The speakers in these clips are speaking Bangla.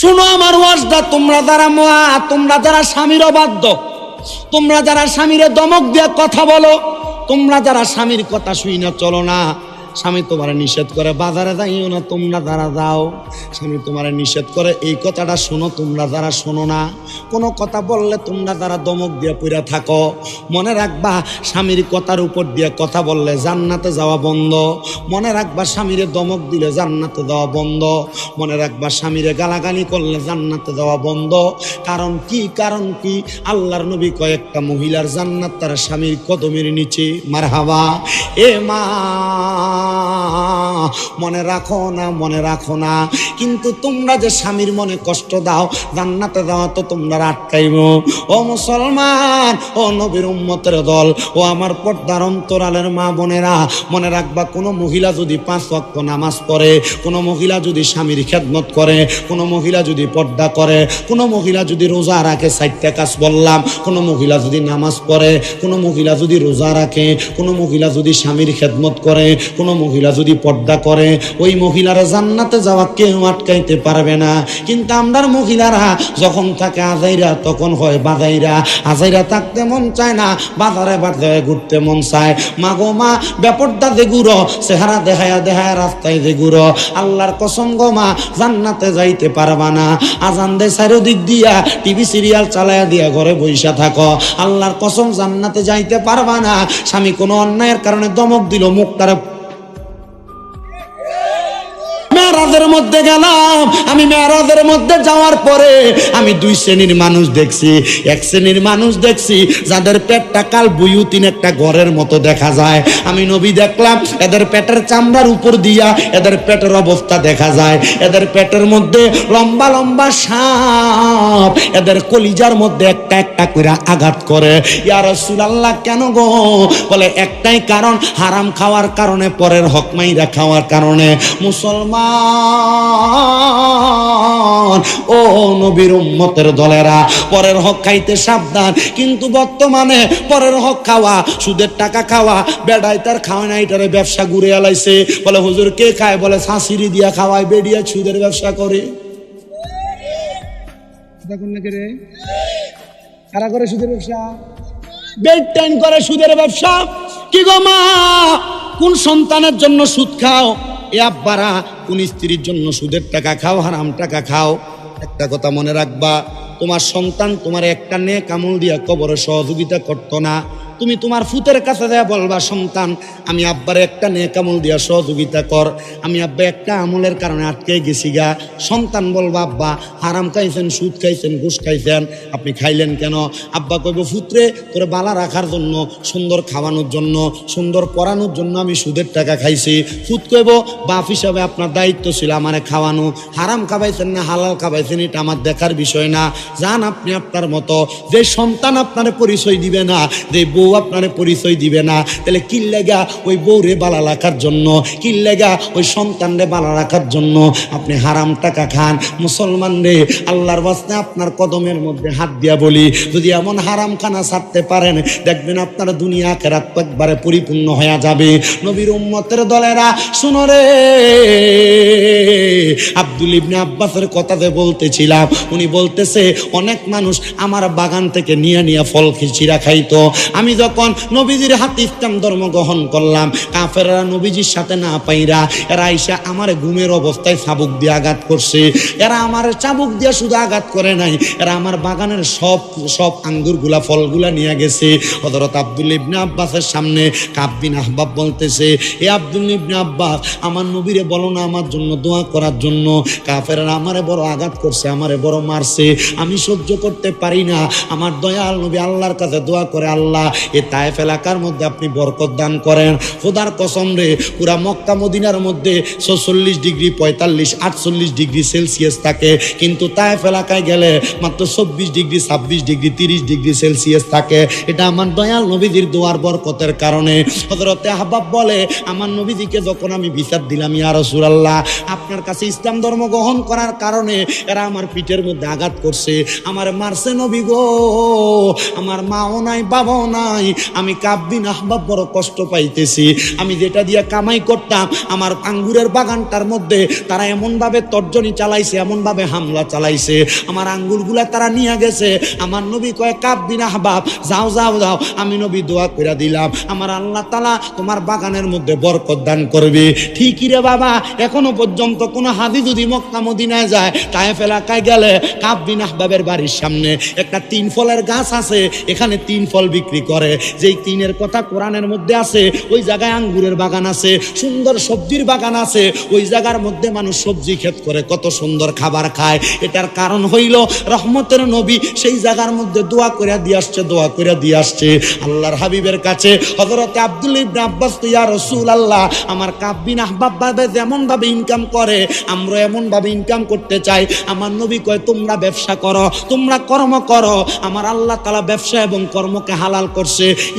শুনো আমার ওয়াজটা, তোমরা যারা মা তোমরা যারা স্বামীর অবাধ্য, তোমরা যারা স্বামীরে দমক দিয়ে কথা বলো, তোমরা যারা স্বামীর কথা শুই না চলো না। স্বামী তোমার নিষেধ করে, বাজারে যাইও না, তোমরা যারা যাও। স্বামী তোমার নিষেধ করে, এই কথাটা শোনো, তোমরা যারা শোনো না। কোনো কথা বললে তোমরা যারা দমক দিয়ে পইরা থাকো। মনে রাখবা, স্বামীর কথার উপর দিয়ে কথা বললে জান্নাতে যাওয়া বন্ধ। মনে রাখবা, স্বামীরে দমক দিলে জান্নাতে যাওয়া বন্ধ। মনে রাখবা, স্বামীরে গালাগালি করলে জান্নাতে যাওয়া বন্ধ। কারণ কি? কারণ কি? আল্লাহর নবী কয়েকটা মহিলার জান্নাত তার স্বামীর কদমের নিচে। মারহাবা। এ মা মনে রাখো না, মনে রাখো না। কিন্তু তোমরা যে স্বামীর মনে কষ্ট দাও, জান্নাতে যাওয়া তো তোমরা আটকাইব। ও মুসলমান, ও নবীর উম্মতের দল, ও আমার পর্দার অন্তরালের মা বোনেরা, মনে রাখবা কোনো মহিলা যদি পাঁচ ওয়াক্ত নামাজ পড়ে, কোনো মহিলা যদি স্বামীর খেদমত করে, কোনো মহিলা যদি পর্দা করে, কোনো মহিলা যদি রোজা রাখে চারটা কাজ বললাম, কোনো মহিলা যদি নামাজ পড়ে, কোনো মহিলা যদি রোজা রাখে, কোনো মহিলা যদি স্বামীর খেদমত করে, কোনো মহিলা যদি পর্দা করে, ওই মহিলারা জান্নাতে যাওয়া কেউ আটকাইতে পারবে না। কিন্তু আমরার মহিলারা যখন থাকে আজাইরা, তখন হয় বাজাইরা। আজাইরা থাকতে মন চায় না, বাজারে বাজারে ঘুরতে মন চায়। মা গো মা ব্যাপারটা যে গুড়ো, চেহারা দেখায়া দেখায় রাস্তায় যে গুড়ো। আল্লাহর কসম গো মা, জান্নাতে যাইতে পারবা না। আজান দে চারিদিক দিয়া, টিভি সিরিয়াল চালায়া দিয়া ঘরে বইসা থাকো। আল্লাহর কসম, জান্নাতে যাইতে পারবা না। স্বামী কোনো অন্যায়ের কারণে দমক দিল, মুখটারে মেয়েরাজের মধ্যে গেলাম। আমি মেয়েরাজের মধ্যে যাওয়ার পরে আমি দুই শ্রেণির মানুষ দেখছি, এক শ্রেণির মানুষ দেখছি, যাদের পেটটা কাল বুয়ুতিন একটা ঘরের মতো দেখা যায়। আমি নবী দেখলাম, এদের পেটের চামড়ার উপর দিয়া এদের পেটের অবস্থা দেখা যায়। এদের পেটের মধ্যে লম্বা লম্বা সাপ, এদের কলিজার মধ্যে একটা একটা করে আঘাত করে। ইয়া রাসূলুল্লাহ, কেন গো? বলে, একটাই কারণ, হারাম খাওয়ার কারণে, পরের হক মাইরা খাওয়ার কারণে। মুসলমান ও নবীর উম্মতের দলেরা, পরের হক খাইতে সাবধান। কিন্তু বর্তমানে পরের হক খাওয়া, সুদের টাকা খাওয়া বেড়াই তার খাওয়া নাই তারে ব্যবসা ঘুরে আলাইছে। বলে, হুজুর, কে খায়? বলে শাঁসিরি দিয়া খাওয়ায়, বেডিয়া সুদের ব্যবসা করে। কারা করে সুদের ব্যবসা? বেড টাইম করে সুদের ব্যবসা। কি গো মা? কোন সন্তানের জন্য সুদ খাও? এ আব্বারা কোন স্ত্রীর জন্য সুদের টাকা খাও, হারাম টাকা খাও। একটা কথা মনে রাখবা, তোমার সন্তান তোমার একটা নে কামল দিয়া কবরে সহযোগিতা করতো না। তুমি তোমার ফুতের কাছে দেয়া বলবা, সন্তান, আমি আব্বার একটা নেক আমল দিয়া সহযোগিতা কর। আমি আব্বা একটা আমলের কারণে আটকে গেছি গা। সন্তান বলবা, আব্বা, হারাম খাইছেন, সুদ খাইছেন, ঘুষ খাইছেন, আপনি খাইলেন কেন? আব্বা কইব, ফুত্রে, তোরে বালা রাখার জন্য, সুন্দর খাওয়ানোর জন্য, সুন্দর পড়ানোর জন্য আমি সুদের টাকা খাইছি। ফুত কইব, বাপ হিসাবে আপনার দায়িত্ব ছিল আমারে খাওয়ানো। হারাম খাবাইছেন না, হালাল খাবাইছেন, এটা আমার দেখার বিষয় না। যান আপনি আপনার মতো। যে সন্তান আপনার পরিচয় দিবে না, যে বউ আপনার পরিচয় দিবে না। তাহলে কি লেগা ওই বউরে বালা রাখার জন্য? কি লেগা ওই সন্তানরে বালা রাখার জন্য? আপনি হারাম টাকা খান। মুসলমান রে, আল্লাহর বাস্তে আপনার কদমের মধ্যে হাত দিয়া বলি, যদি এমন হারাম খানা ছাড়তে পারেন, দেখবেন আপনার দুনিয়া কেরাত একবারে পরিপূর্ণ হয়ে যাবে। নবীর উম্মতের দলেরা, শুনো রে, আব্দুল ইবনে আব্বাসের কথাতে বলতেছিলাম, উনি বলতেছে, অনেক মানুষ আমার বাগান থেকে নিয়ে নিয়ে ফল খিচিরা খাইতো। আমি যখন নবীজির হাতে ইসলাম ধর্ম গ্রহণ করলাম, কাফেররা নবীজির সাথে না পাইরা এরা আইসা আমার ঘুমের অবস্থায় চাবুক দিয়ে আঘাত করছে। এরা আমার চাবুক দিয়ে শুধু আঘাত করে নাই, এরা আমার বাগানের সব সব আঙ্গুরগুলা, ফলগুলা নিয়ে গেছে। হজরত আব্দুল ইবনে আব্বাসের সামনে কাব্বিন আহবাব বলতেছে, এ আব্দুল ইবনে আব্বাস, আমার নবীরে বলো না আমার জন্য দোয়া করার জন্য। কাফেররা আমারে বড় আঘাত করছে, আমারে বড় মারছে। আমি সহ্য করতে পারি না। আমার দয়াল নবী আল্লাহর কাছে দোয়া করে, আল্লাহ এ তায়েফ এলাকার মধ্যে আপনি বরকত দান করেন। খোদার কসম রে, পুরা মক্কা মদিনার মধ্যে ছচল্লিশ ডিগ্রি পঁয়তাল্লিশ, আটচল্লিশ ডিগ্রি সেলসিয়াস থাকে। কিন্তু তায়েফ এলাকায় গেলে মাত্র চব্বিশ ডিগ্রি, ছাব্বিশ ডিগ্রি, তিরিশ ডিগ্রি সেলসিয়াস থাকে। এটা আমার দয়াল নবীজির দোয়ার বরকতের কারণে। হজরতে আহবাব বলে, আমার নবীজিকে যখন আমি বিচার দিলাম, ইয়া রাসূলুল্লাহ, আপনার কাছে ইসলাম ধর্ম গ্রহণ করার কারণে এরা আমার পিঠের মধ্যে আঘাত করছে। আমার মারছে নবী গো, আমার মাও নাই, বাবাও নাই নাই। আমি কাব্বিন আহবাব বড় কষ্ট পাইতেছি। আমি যেটা দিয়ে কামাই করতাম, আমার আঙ্গুরের বাগানটার মধ্যে তারা এমনভাবে তর্জনী চালাইছে, এমনভাবে হামলা চালাইছে। আমার আঙ্গুরগুলা তারা নিয়ে গেছে। আমার নবী কয়, কাব্বিন আহবাব, যাও যাও যাও, আমি নবী দোয়া করে দিলাম। আমার আল্লাহ তালা তোমার বাগানের মধ্যে বরকত দান করবে। ঠিকই রে বাবা, এখনও পর্যন্ত কোনো হাদি যদি মক্কা, মদিনায় যায় তায়েফ এলাকায় গেলে কাব্বিন আহবাবের বাড়ির সামনে একটা তিন ফলের গাছ আছে, এখানে তিন ফল বিক্রি করে। যেই তিনের কথা কোরআনের মধ্যে আছে, ওই জায়গায় আঙ্গুরের বাগান আছে, সুন্দর সবজির বাগান আছে, ওই জায়গার মধ্যে মানুষ সবজি ক্ষেত করে, কত সুন্দর খাবার খায়। এটার কারণ হইল, রহমতের নবী সেই জায়গার মধ্যে দোয়া করে দিয়ে আসছে, দোয়া করে দিয়ে আসছে। আল্লাহর হাবিবের কাছে হজরতে আব্দুল ইবনে আব্বাস তো, ইয়া রসুল আল্লাহ আমার কাব্বিন আহবাব ভাবে যেমন ভাবে ইনকাম করে আমরা এমন ভাবে ইনকাম করতে চাই। আমার নবী কয়, তোমরা ব্যবসা করো, তোমরা কর্ম করো। আমার আল্লাহ তালা ব্যবসা এবং কর্মকে হালাল করছে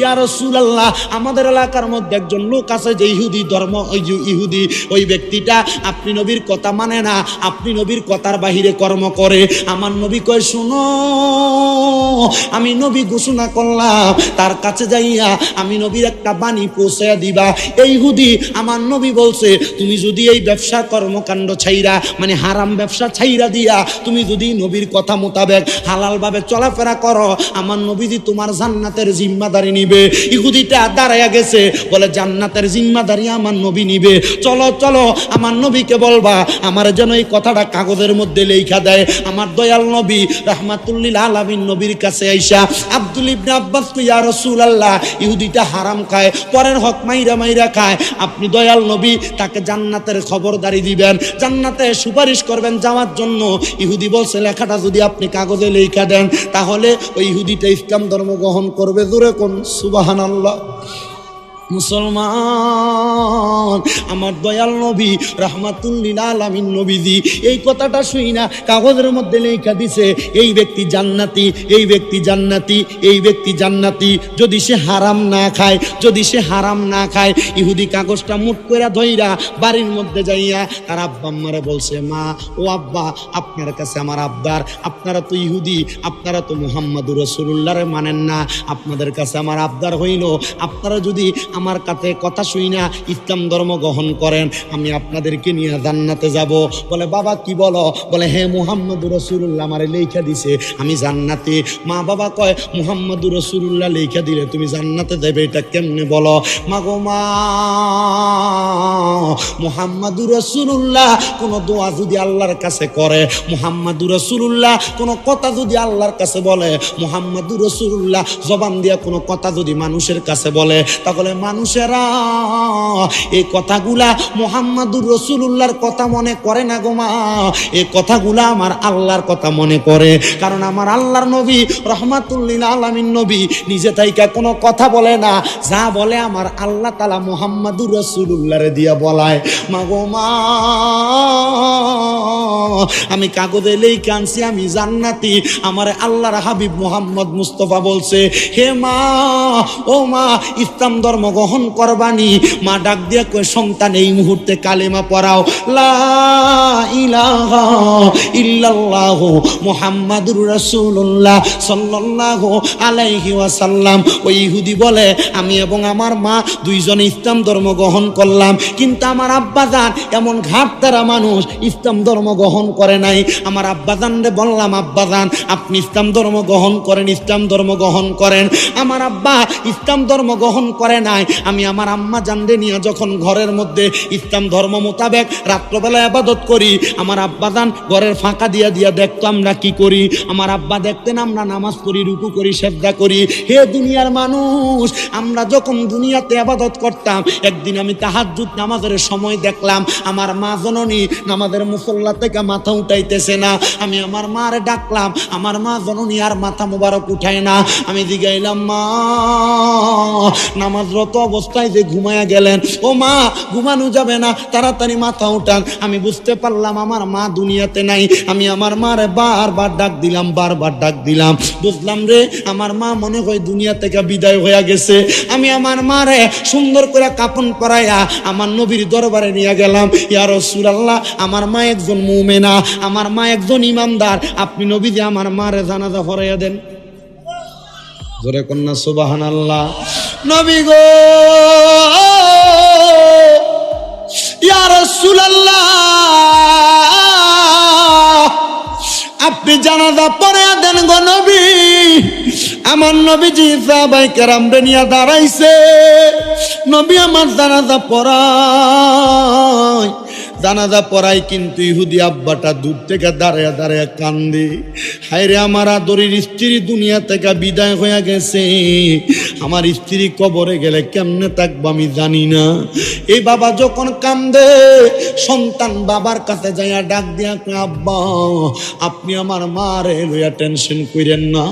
ইয়া রসুল আল্লাহ আমাদের এলাকার মধ্যে একজন লোক আছে যে ইহুদি ধর্ম, ওই ইহুদি, ওই ব্যক্তিটা, আপনি নবীর কথা মানে না, আপনি নবীর কথার বাহিরে কর্ম করে। আমার নবী কয়, শুনো, আমি নবী ঘোষণা করলাম, তার কাছে যাইয়া আমি নবীর একটা বাণী পৌঁছে দিবা। এই হুদি আমার নবী বলছে, তুমি যদি এই ব্যবসা কর্মকাণ্ড ছাইরা মানে হারাম ব্যবসা ছাইরা দিয়া, তুমি যদি নবীর কথা মোতাবেক হালালভাবে চলাফেরা করো, আমার নবীজি তোমার জান্নাতের জিম্মাদারি নিবে। ইহুদিটা দাঁড়াইয়া গেছে, বলে, জান্নাতের জিম্মাদারি আমার নবী নিবে। চলো চলো, আমার নবীকে বলবা, আমার যেন এই কথাটা কাগজের মধ্যে লেখা দেয়। আমার দয়াল নবী রহমাতুল্লিল আলামিন নবীর কাছে আইসা, আব্দুল ইবনে আব্বাস ইয়া রাসূলুল্লাহ, ইহুদিটা হারাম খায়, পরের হক মাইরা মাইরা খায়। আপনি দয়াল নবী, তাকে জান্নাতের খবরদারি দিবেন। জান্নাতে সুপারিশ করবেন যাওয়ার জন্য। ইহুদি বলছে, লেখাটা যদি আপনি কাগজে লেখা দেন, তাহলে ওই ইহুদিটা ইসলাম ধর্ম গ্রহণ করবে। দূরে কোন সুবহানাল্লাহ। মুসলমান, আমার দয়াল নবী, রহমাতুল্লিল আলামিন নবীজি, এই কথাটা শুই না, কাগজের মধ্যে লেখা দিছে, এই ব্যক্তি জান্নাতি, এই ব্যক্তি জান্নাতি, এই ব্যক্তি জান্নাতি, যদি সে হারাম না খায়, যদি সে হারাম না খায়, ইহুদি কাগজটা মুট করে ধইরা বাড়ির মধ্যে যাইয়া তার আব্বা আম্মারে বলছে, মা, ও আব্বা, আপনার কাছে আমার আব্দার, আপনারা তো ইহুদি, আপনারা তো মুহাম্মাদুর রসুল্লাহরে মানেন না, আপনাদের কাছে আমার আবদার হইল, আপনারা যদি আমার কাছে কথা শুই না, ইসলাম ধর্ম গ্রহণ করেন, আমি আপনাদেরকে নিয়ে জান্নাতে যাব। বলে, বাবা, কি বলো? বলে হ্যাঁ মুহাম্মদুর রসুল্লাহ আমারে লেখা দিছে, আমি জান্নাতে। মা বাবা কয়, মুহাম্মদুর রসুল্লাহ লেখা দিলে তুমি জান্নাতে দেবে এটা কেমনে বলো? মা গো মা রসুল্লাহ কোনো দোয়া যদি আল্লাহর কাছে করে, মুহাম্মাদুর রসুল্লাহ কোনো কথা যদি আল্লাহর কাছে বলে, মুহাম্মাদুর রসুল্লাহ জবান দিয়া কোনো কথা যদি মানুষের কাছে বলে, তাহলে মানুষেরা এই কথাগুলা মুহাম্মাদুর রসুল্লাহর কথা মনে করে না গো মা। এই কথাগুলা আমার আল্লাহর কথা মনে করে। কারণ আমার আল্লাহর নবী রহমাতুল্লিল আলামিন নবী, নিজে তাইকা কোনো কথা বলে না। যা বলে আমার আল্লাহ তালা মুহাম্মাদুর রসুল্লাহরে দিয়া বলায়। মা গো মা, আমি কাগজে লেখা আনছি, আমি জান্নাতি। আমার আল্লাহর হাবিব মোহাম্মদ মুস্তফা বলছে, হে মা, ও মা, ইসলাম ধর্ম গ্রহণ করবানি। মা ডাক দিয়ে কয়, সন্তান, এই মুহূর্তে কালেমা পড়াও। ইল্লাল্লাহু মুহাম্মাদুর রাসূলুল্লাহ সাল্লাল্লাহু আলাইহি ওয়াসাল্লাম। ওই ইহুদি বলে, আমি এবং আমার মা দুইজনে ইসলাম ধর্ম গ্রহণ করলাম। কিন্তু আমার আব্বাজান এমন ঘাট তারা মানুষ, ইসলাম ধর্ম গ্রহণ করে নাই। আমার আব্বাজান রে বললাম, আব্বাজান, আপনি ইসলাম ধর্ম গ্রহণ করেন, ইসলাম ধর্ম গ্রহণ করেন। আমার আব্বা ইসলাম ধর্ম গ্রহণ করে নাই। আমি আমার আম্মা জানরে নিয়ে যখন ঘরের মধ্যে ইসলাম ধর্ম মোতাবেক রাত্রবেলা আবাদত করি, আমার আব্বাজান ঘরের ফাঁকা দিয়া দিয়া দেখতো আমরা কি করি, আমার আব্বা দেখতেন আমরা নামাজ পড়ি, রুকু করি সেদ্ধা করি। হে দুনিয়ার মানুষ, আমরা যখন দুনিয়াতে আবাদত করতাম, একদিন আমি তাহাজ্জুদ নামাজের সময় দেখলাম, আমার মা জননী নামাজের মুসল্লা থেকে মাথা উঠাইতেছে না। আমি আমার মারে ডাকলাম, আমার মা জননী আর মাথা মুবারক উঠায় না। আমি জিগাইলাম, মা নামাজরত অবস্থায় যে ঘুমায়া গেলেন, ও মা, ঘুমানো যাবে না, তাড়াতাড়ি মাথা উঠান। আমি বুঝতে পারলাম আমার মা দুনিয়াতে নাই। আমি আমার মারে বারবার ডাক দিলাম, বারবার ডাক দিলাম। বুঝলাম রে, আমার মা মনে হয় দুনিয়া থেকে বিদায় হয়ে গেছে। আমি আমার মারে সুন্দর করে কাপন পরাইয়া আমার নবীর দরবারে নিয়ে গেলাম। ইয়া রাসূলুল্লাহ, আমার মা একজন মুমেনা, আমার মা একজন ইমানদার। আপনি নবী যে আমার মারে জানাজা পড়াইয়া দেন। জোরে কন্যা সুবাহান আল্লাহ নবী গো। ইয়ার আপনি জানাজা পরে দেন গো নবী। আমার নবীজি সাহাবাই কেরাম নিয়ে দাঁড়াইছে। নবী আমার জানাজা পড়ায়। জানাজা পড়াই কিন্তু ইহুদি আব্বাটা দূর থেকে দাঁড়ায় দাঁড়ায় কান্দে। হায়রে আমার আদরের স্ত্রী দুনিয়া থেকে বিদায় হয়ে গেছে। আমার স্ত্রী কবরে গেলে কেমনে থাকব আমি জানি না। এই বাবা যখন কান্দে, সন্তান বাবার কাছে যাইয়া ডাক দিয়া আব্বা, আপনি আমার মারে লইয়া টেনশন করেন না।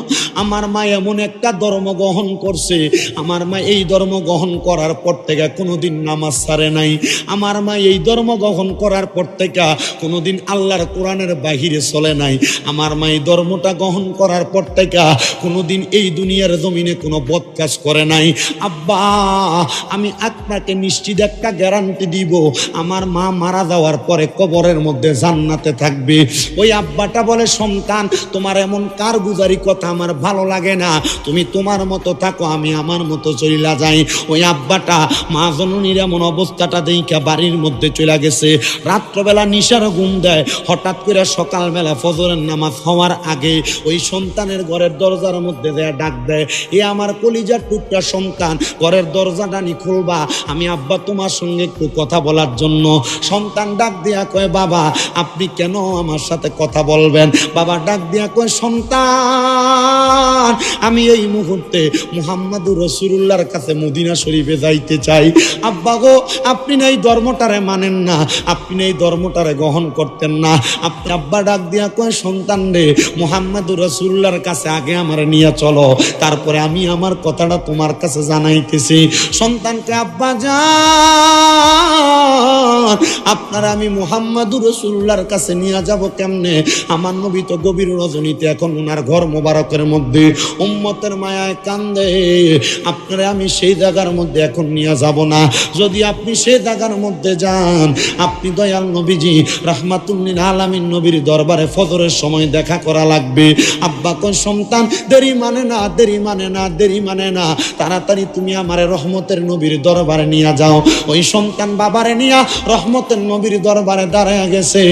আমার মা এমন একটা ধর্ম গ্রহণ করছে। আমার মা এই ধর্ম গ্রহণ করার পর থেকে কোনোদিন নামাজ ছাড়ে নাই। আমার মা এই ধর্ম গ্রহণ করার পর থেকে কোনোদিন আল্লাহর কোরআনের বাহিরে চলে নাই। আমার মা এই ধর্মটা গ্রহণ করার পর থেকে কোনোদিন এই দুনিয়ার জমিনে কোনো বদ কাজ করে নাই। আব্বা, আমি আপনাকে নিশ্চিত একটা গ্যারান্টি দিব, আমার মা মারা যাওয়ার পরে কবরের মধ্যে জান্নাতে থাকবে। ওই আব্বাটা বলে, সন্তান, তোমার এমন কার গুজারি কথা আমার ভালো লাগে না। তুমি তোমার মতো থাকো, আমি আমার মতো চলিলা যাই। ওই আব্বাটা, মা জননীর এমন অবস্থাটা দেখে বাড়ির মধ্যে চলে গেছে। রাত্রবেলা নিশার ঘুম দেয়। হঠাৎ করে সকালবেলা ফজরের নামাজ হওয়ার আগে ওই সন্তানের ঘরের দরজার মধ্যে দেয়া ডাক দেয়, এ আমার কলিজার টুকরা সন্তান, ঘরের দরজাটা নি খুলবা। আমি আব্বা তোমার সঙ্গে একটু কথা বলার জন্য। সন্তান ডাক দিয়া কয়, বাবা, আপনি কেন আমার সাথে কথা বলবেন? বাবা ডাক দিয়া কয়, সন্তান, আমি এই মুহূর্তে মুহাম্মাদুর রসুল্লাহর কাছে মদিনা শরীফে যাইতে চাই। আব্বা গো, আপনি না এই ধর্মটারে মানেন না। আপনি এই ধর্মটারে গ্রহণ করতেন না। আপনি আব্বা ডাক দিয়া কয়, সন্তান রে মোহাম্মদ রসুল্লার কাছে আগে আমার নিয়ে চলো। তারপরে আমি আমার কথাটা তোমার কাছে জানাইতেছি। সন্তানকে, আব্বা যান আপনারা আমি মুহাম্মাদুর রসুল্লাহর কাছে নিয়ে যাব কেমনে? আমার নবী তো গভীর রজনীতে এখন ওনার ঘর মোবারকের মধ্যে, উম্মতের মায়ায় কান্দে। আপনারা আমি সেই জায়গার মধ্যে এখন নিয়ে যাব না। যদি আপনি সেই জায়গার মধ্যে যান, আপনি দয়াল নবীজি রাহমাতুল্লিন আলামিন নবীর দরবারে ফজরের সময় দেখা করা লাগবে। আব্বা কোন সন্তান, দেরি মানে না, দেরি মানে না, দেরি মানে না। তাড়াতাড়ি তুমি আমার রহমতের নবীর দরবারে নিয়ে যাও। ওই সন্তান বাবারে নিয়া রহমতের নবীর দরবারে দাঁড়ায় গেছে।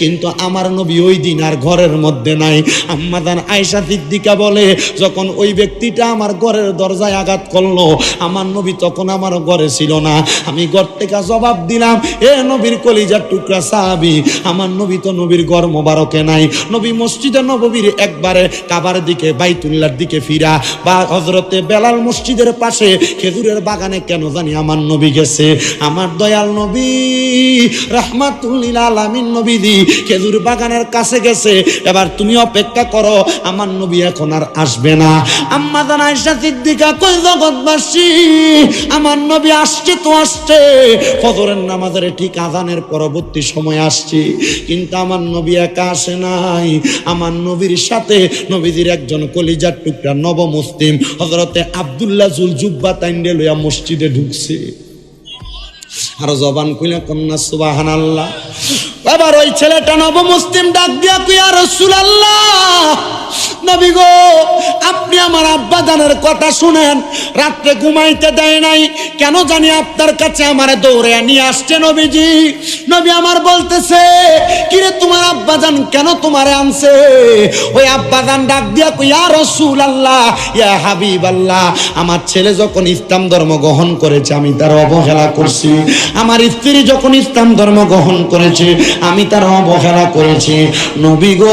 কিন্তু আমার নবী ওই দিন আর ঘরের মধ্যে নাই। আম্মাদান আয়সা সিদ্দিকা বলে, যখন ওই ব্যক্তিটা আমার ঘরের দরজায় আঘাত করল, আমার নবী তখন আমার ঘরে ছিল না। আমি ঘর থেকে জবাব দিলাম, এ নবীর কলিজার টুকরা সাহাবি, আমার নবী তো নবীর ঘর মোবারকে নাই। নবী মসজিদে নববীর একবারে কাবার দিকে বাইতুল্লার দিকে ফিরা। বা হজরতে বেলাল মসজিদের পাশে খেজুরের বাগানে কেন জানি আমার নবী গেছে। আমার দয়াল নবী খেজুর বাগানের কাছে গেছে। এবার তুমি অপেক্ষা করো, আমার নবী এখন আর আসবে না। আম্মা কই জগৎবাসী? আমার নবী আসছে তো আসছে। ফজরের নামাজের ঠিক আজানের পরবর্তী সময় আসছে। কিন্তু আমার নবী একা আসে নাই। আমার নবীর সাথে নবীজির একজন কলিজার টুকরা নব মুসলিম হজরতে আবদুল্লাহ জুল জুব্বা তাইন্ডে লইয়া মসজিদে ঢুকছে। আরও জবান কইলে কন্যা সুবাহান আল্লাহ এবার ওই ছেলেটা নব মুসলিম ডাক দিয়া কুইয়া রসুল আল্লাহ নবী গো, আপনি আমার আব্বা জানের কথা শুনেন, রাত্রে ঘুমাইতে দেয় নাই। কেন জানি আপনার কাছে আমার দৌড়ে নিয়ে আসছে নবীজি। নবী আমার বলতেছে, কিরে তোমার আব্বা জান, কেন তোমারে আনছে? ওই আব্বা জান ডাক দিয়া রসুল আল্লাহ ইয়া হাবিব আল্লাহ আমার ছেলে যখন ইসলাম ধর্ম গ্রহণ করেছে, আমি তার অবহেলা করছি। আমার স্ত্রী যখন ইসলাম ধর্ম গ্রহণ করেছে, আমি তার অবহেলা করেছি। নবী গো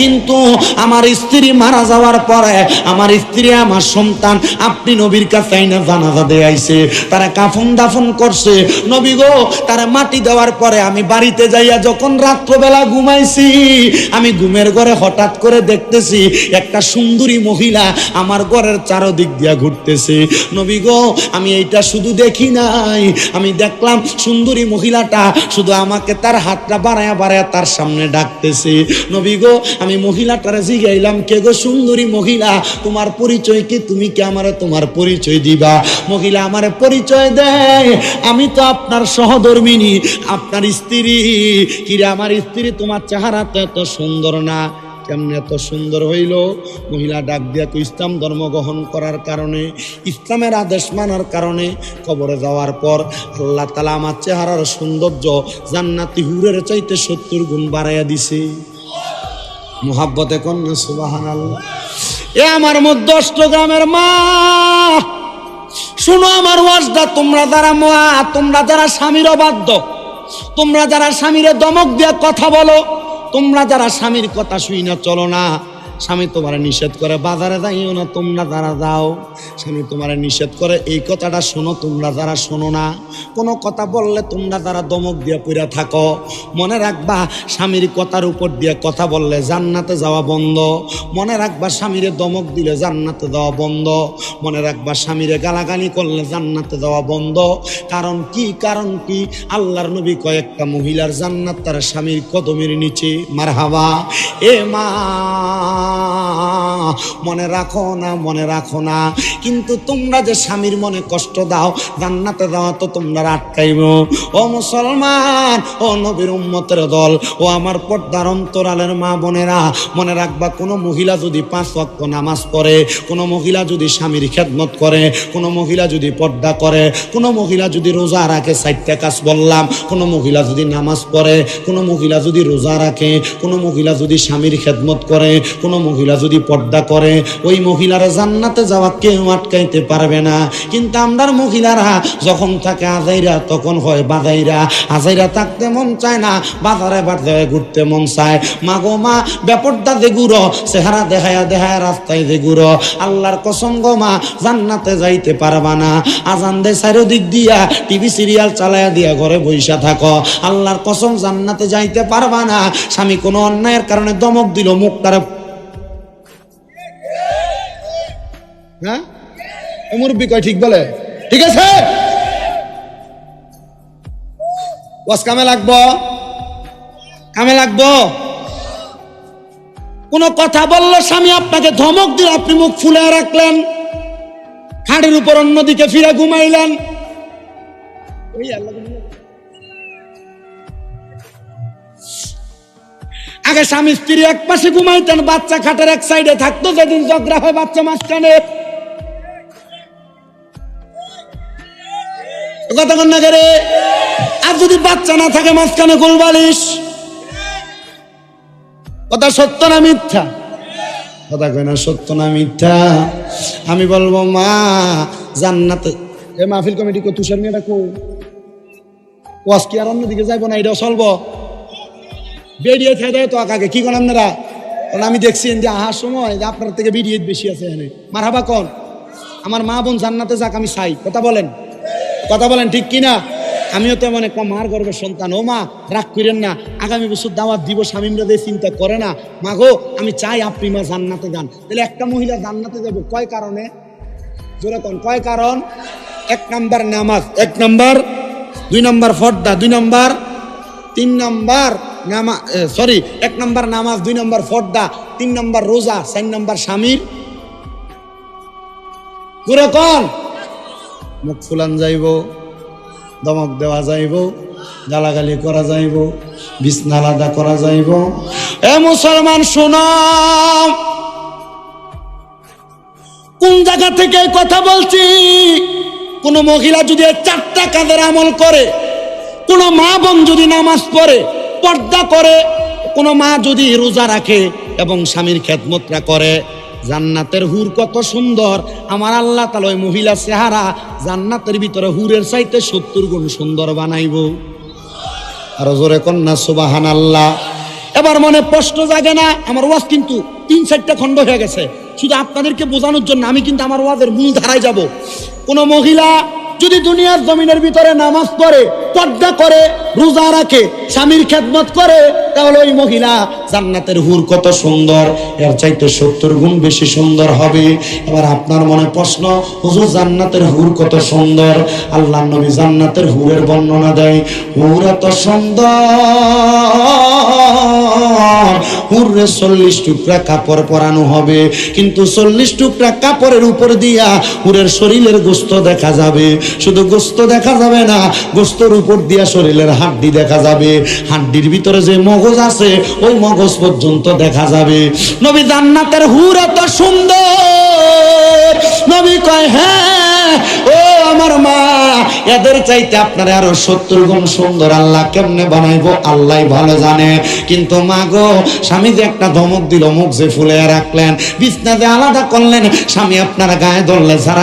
কিন্তু আমার স্ত্রী মারা যাওয়ার পরে আমার স্ত্রী, আমার সন্তান, আপনি নবীর কাছে আইনা জানাজা দিয়ে আইছে। তারা কাফন দাফন করছে। নবী গো, তারা মাটি দেওয়ার পরে আমি বাড়িতে যাইয়া যখন রাত্রবেলা ঘুমাইছি, আমি ঘুমের ঘরে হঠাৎ করে দেখতেছি একটা সুন্দরী মহিলা আমার ঘরের চারদিক দিয়া ঘুরতেছে। নবী গো, আমি এইটা শুধু দেখি নাই। আমি দেখলাম সুন্দরী মহিলাটা শুধু আমাকে তার হাতটা বাড়ায়া বাড়ায়া তার সামনে ডাকতেছে। নবী গো আমি মহিলাটারে জিগাইলাম কে গো সুন্দরী মহিলা? তোমার পরিচয় কি? তুমি কি আমারে তোমার পরিচয় দিবা? মহিলা, আমারে পরিচয় দেয়। আমি তো আপনার সহধর্মিনী, আপনার স্ত্রী। কিরে, আমার স্ত্রী তোমার চেহারা তো এত সুন্দর না। কেমনে এত সুন্দর হইল? মহিলা ডাক দিয়া কই ইসলাম ধর্ম গ্রহণ করার কারণে, ইসলামের আদেশ মানার কারণে কবরে যাওয়ার পর আল্লাহ তালা আমার চেহারার সৌন্দর্য জান্নাতি হুরের চাইতে সত্তর গুণ বাড়াইয়া দিছে। মোহাব্বতে কন্যা সুবাহান এ আমার মধ্যষ্ট অষ্টগ্রামের মা। শুনো আমার ওয়াজদা তোমরা যারা মা, তোমরা যারা স্বামীর বাধ্য তোমরা যারা স্বামীর দমক দিয়ে কথা বলো, তোমরা যারা স্বামীর কথা শুই না চলো না। স্বামী তোমার নিষেধ করে, বাজারে যাইও না, তোমরা যারা যাও। স্বামী তোমার নিষেধ করে, এই কথাটা শোনো, তোমরা যারা শোনো না। কোনো কথা বললে তোমরা যারা দমক দিয়ে পড়ে থাকো। মনে রাখবা, স্বামীর কথার উপর দিয়ে কথা বললে জান্নাতে যাওয়া বন্ধ। মনে রাখবা, স্বামীরে দমক দিলে জান্নাতে যাওয়া বন্ধ। মনে রাখবা, স্বামীরে গালাগালি করলে জান্নাতে যাওয়া বন্ধ। কারণ কি? কারণ কি? আল্লাহর নবী কয়েকটা মহিলার জান্নাত তার স্বামীর কদমের নিচে। মারহাবা। এ মা মনে রাখো না, মনে রাখো না। কিন্তু তোমরা যে স্বামীর মনে কষ্ট দাও জান্নাতে দেওয়া তো তোমরা আটকাইব। ও মুসলমান, ও নবীর উম্মতের দল, ও আমার পর্দার অন্তরালের মা বোনেরা, মনে রাখবা, কোনো মহিলা যদি পাঁচ ওয়াক্ত নামাজ পড়ে, কোনো মহিলা যদি স্বামীর খেদমত করে, কোনো মহিলা যদি পর্দা করে, কোনো মহিলা যদি রোজা রাখে, চারটা কাজ বললাম, কোনো মহিলা যদি নামাজ পড়ে, কোনো মহিলা যদি রোজা রাখে, কোনো মহিলা যদি স্বামীর খেদমত করে, কোনো মহিলা যদি পর্দা করে, ওই মহিলারা জান্নাতে যাওয়া কেউ আটকাইতে পারবে না। কিন্তু আমরার মহিলারা যখন থাকে আজাইরা, তখন হয় বাজাইরা। আজাইরা থাকতে মন চায় না, বাজারে বাজারে ঘুরতে মন চায়। মা গো মা ব্যাপারটা যে গুড়ো, চেহারা দেখায়া দেখায় রাস্তায় যে গুড়ো। আল্লাহর কসম গো মা, জান্নাতে যাইতে পারবা না। আজান দে চারিদিক দিয়া, টিভি সিরিয়াল চালায়া দিয়া ঘরে বইসা থাকো। আল্লাহর কসম, জান্নাতে যাইতে পারবা না। স্বামী কোনো অন্যায়ের কারণে দমক দিল, মুখটারে হ্যাঁ? মুরব্বী কয়, ঠিক বলে? ঠিক আছে? ওয়াজ কামে কামে কথা বলল স্বামী আপনাকে? ধমক দিল আপনি মুখ ফুলে রাখলেন। খাড়ির উপর অন্যদিকে ফিরে ঘুমাইলেন। আগে স্বামী স্ত্রী এক পাশে ঘুমাইতেন, বাচ্চা খাটের এক সাইডে থাকতো, যেদিন ঝগড়া হয় বাচ্চা মাঝখানে। কথা কন না করে আর যদি বাচ্চা না থাকে মাঝখানে গোলবালিশ কথা সত্য না মিথ্যা? কথা কয় না সত্য না মিথ্যা? আমি বলব, মা, জান্নাতে। এ মাহফিল কমিটি কো তুষার মেয়েটা কো ওয়াজ কি আর অন্যদিকে যাইবো না, এটাও চলবো। বেরিয়ে থাকে তো আকাকে, কি করেন আপনারা? কারণ আমি দেখছি যে আহার সময় যে আপনার থেকে বেরিয়ে বেশি আছে এখানে। মার হাবা কন? আমার মা বোন জান্নাতে যাক, আমি চাই। কথা বলেন। কথা বলেন ঠিক কি না আমিও তো এমন একটা মার গর্বের সন্তান। ও মা, রাগ করেন না। আগামী বছর দাওয়াত দিব স্বামীরা দিয়ে চিন্তা করে না। মা গো, আমি চাই আপনি মা জান্নাতে যান। তাহলে একটা মহিলা জান্নাতে যাব, কয় কারণে? জোরে কন, কয় কারণ? এক নাম্বার নামাজ, এক নাম্বার। দুই নাম্বার ফর্দা, দুই নাম্বার। তিন নাম্বার নামা সরি, এক নাম্বার নামাজ, দুই নাম্বার ফর্দা, তিন নাম্বার রোজা, চার নাম্বার স্বামীর। কন। মুখ ফুলান যাইব, দমক দেওয়া যাইব, গালাগালি করা যাইব বিছনা আলাদা করা যাইব। এ মুসলমান শোনাম কোন জায়গা থেকে কথা বলছি? কোন মহিলা যদি চারটা কাজের আমল করে, কোন মা বোন যদি নামাজ পড়ে, পর্দা করে, কোন মা যদি রোজা রাখে এবং স্বামীর খেদমতরা করে জান্নাতের হুর কত সুন্দর। আমার আল্লাহ তালা ওই মহিলা চেহারা জান্নাতের ভিতরে হুরের চাইতে সত্তর গুণ সুন্দর বানাইব। আর জোরে কন্যা সুবাহান আল্লাহ এবার মনে প্রশ্ন জাগে না, আমার ওয়াজ কিন্তু তিন চারটা খণ্ড হয়ে গেছে। শুধু আপনাদেরকে বোঝানোর জন্য আমি কিন্তু আমার ওয়াজের মূল ধারায় যাব। কোন মহিলা যদি দুনিয়ার জমিনের ভিতরে নামাজ পড়ে, পর্দা করে, রোজা রাখে, স্বামীর খেদমত করে, তাহলে ওই মহিলা জান্নাতের হুর কত সুন্দর, এর চাইতে সত্তর গুণ বেশি সুন্দর হবে। এবার আপনার মনে প্রশ্ন, হুজুর জান্নাতের হুর কত সুন্দর? আল্লাহ নবী জান্নাতের হুরের বর্ণনা দেয়, হুর এত সুন্দর। হুররে চল্লিশ টুকরা কাপড় পরানো হবে। কিন্তু চল্লিশ টুকরা কাপড়ের উপর দিয়া হুরের শরীরের গোস্ত দেখা যাবে। শুধু গোস্ত দেখা যাবে না, গোস্তর উপর দিয়া শরীরের হাড্ডি দেখা যাবে। হাড্ডির ভিতরে যে মগজ আছে, ওই মগজ পর্যন্ত দেখা যাবে। নবী জান্নাতের হুর এত সুন্দর। নবী কয় হ্যাঁ ও আমার মা, এদের চাইতে আপনারা আরও সত্তর গুণ সুন্দর। আল্লাহ কেমনে বানাইবো? আল্লাহ ভালো জানে। কিন্তু মা গো, স্বামী যে একটা ধমক দিল, মুখ যে ফুলে রাখলেন বিছনাতে আলাদা করলেন, স্বামী আপনার গায়ে ধরলে সারা